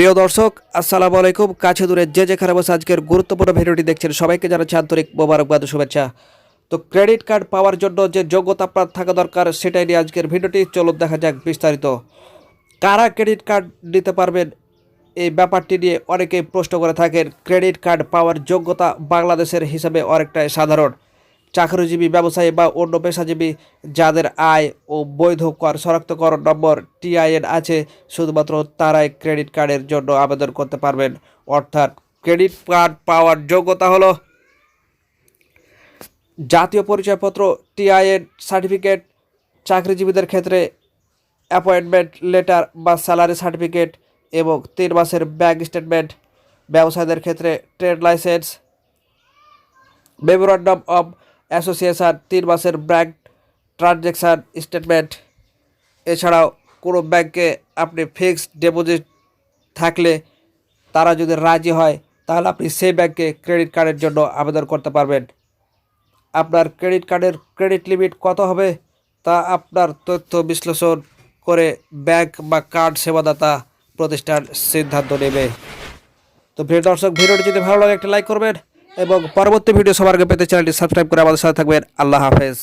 প্রিয় দর্শক, আসসালামু আলাইকুম। কাছে দূরে যে যেখানে বসে আজকের গুরুত্বপূর্ণ ভিডিওটি দেখছেন, সবাইকে জানাচ্ছি আন্তরিক মোবারকবাদ শুভেচ্ছা। তো ক্রেডিট কার্ড পাওয়ার জন্য যে যোগ্যতা আপনার থাকা দরকার, সেটাই নিয়ে আজকের ভিডিওটি, চলুন দেখা যাক বিস্তারিত। কারা ক্রেডিট কার্ড নিতে পারবেন? এই ব্যাপারটি নিয়ে অনেকেই প্রশ্ন করে থাকেন। ক্রেডিট কার্ড পাওয়ার যোগ্যতা বাংলাদেশের হিসাবে অনেকটাই সাধারণ। চাকরিজীবী, ব্যবসায়ী বা অন্য পেশাজীবী যাদের আয় ও বৈধ কর শনাক্তকরণ নম্বর টিআইএন আছে, শুধুমাত্র তারাই ক্রেডিট কার্ডের জন্য আবেদন করতে পারবেন। অর্থাৎ ক্রেডিট কার্ড পাওয়ার যোগ্যতা হলো জাতীয় পরিচয়পত্র, টিআইএন সার্টিফিকেট, চাকরিজীবীদের ক্ষেত্রে অ্যাপয়েন্টমেন্ট লেটার বা স্যালারি সার্টিফিকেট এবং তিন মাসের ব্যাংক স্টেটমেন্ট, ব্যবসায়ীদের ক্ষেত্রে trade licence, memorandum of association তিন মাসের ব্যাংক ট্রানজ্যাকশান স্টেটমেন্ট। এছাড়াও কোনো ব্যাংকে আপনি ফিক্সড ডিপোজিট থাকলে তারা যদি রাজি হয়, তাহলে আপনি সেই ব্যাংকে ক্রেডিট কার্ডের জন্য আবেদন করতে পারবেন। আপনার ক্রেডিট কার্ডের ক্রেডিট লিমিট কত হবে, তা আপনার তথ্য বিশ্লেষণ করে ব্যাংক বা কার্ড সেবাদাতা প্রতিষ্ঠান সিদ্ধান্ত নেবে। তো প্রিয় দর্শক, ভিডিওটি যদি ভালো লাগে, একটা লাইক করবেন। এবং পরবর্তী ভিডিও সবার আগে পেতে চ্যানেলটি সাবস্ক্রাইব করে আমাদের সাথে থাকবেন। আল্লাহ হাফেজ।